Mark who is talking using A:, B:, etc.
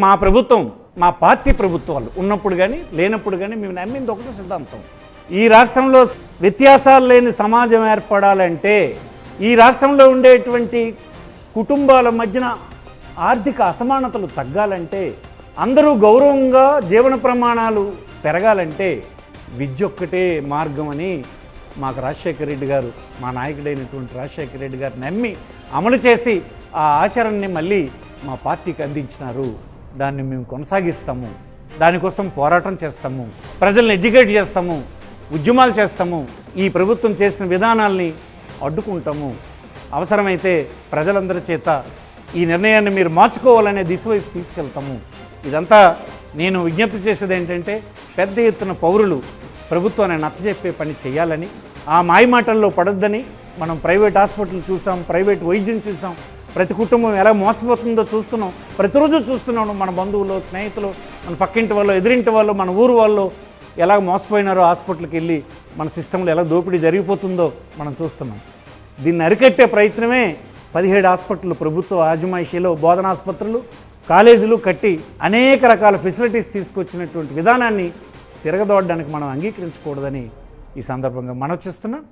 A: మా ప్రభుత్వం మా పార్టీ ప్రభుత్వాలు ఉన్నప్పుడు కానీ లేనప్పుడు కానీ మేము నమ్మింది ఒకటే సిద్ధాంతం. ఈ రాష్ట్రంలో వ్యత్యాసాలు లేని సమాజం ఏర్పడాలంటే ఈ రాష్ట్రంలో ఉండేటువంటి కుటుంబాల మధ్యన ఆర్థిక అసమానతలు తగ్గాలంటే అందరూ గౌరవంగా జీవన ప్రమాణాలు పెరగాలంటే విద్య ఒక్కటే మార్గం అని మాకు రాజశేఖర రెడ్డి గారు మా నాయకుడైనటువంటి రాజశేఖర రెడ్డి గారు నమ్మి అమలు చేసి ఆ ఆచరణని మళ్ళీ మా పార్టీకి అందించినారు. దాన్ని మేము కొనసాగిస్తాము. దానికోసం పోరాటం చేస్తాము. ప్రజల్ని ఎడ్యుకేట్ చేస్తాము. ఉద్యమాలు చేస్తాము. ఈ ప్రభుత్వం చేసిన విధానాల్ని అడ్డుకుంటాము. అవసరమైతే ప్రజలందరి చేత ఈ నిర్ణయాన్ని మీరు మార్చుకోవాలనే దిశవైపు తీసుకెళ్తాము. ఇదంతా నేను విజ్ఞప్తి చేసేది ఏంటంటే పెద్ద ఎత్తున పౌరులు ప్రభుత్వాన్ని నచ్చజెప్పే పని చేయాలని ఆ మాయమాటల్లో పడొద్దని మనం ప్రైవేట్ హాస్పిటల్ చూసాం ప్రైవేట్ వైద్యం చూసాం ప్రతి కుటుంబం ఎలా మోసపోతుందో చూస్తున్నాం. ప్రతిరోజు చూస్తున్నాను మన బంధువులు స్నేహితులు మన పక్కింటి వాళ్ళు ఎదిరింటి వాళ్ళు మన ఊరు వాళ్ళు ఎలా మోసపోయినారో హాస్పిటల్కి వెళ్ళి మన సిస్టంలో ఎలా దోపిడీ జరిగిపోతుందో మనం చూస్తున్నాం. దీన్ని అరికట్టే ప్రయత్నమే పదిహేడు హాస్పిటల్ ప్రభుత్వ ఆజమాయిషీలో బోధనాసుపత్రులు కాలేజీలు కట్టి అనేక రకాల ఫెసిలిటీస్ తీసుకొచ్చినటువంటి విధానాన్ని తిరగదోడడానికి మనం అంగీకరించకూడదని ఈ సందర్భంగా మనం చేస్తున్నాం.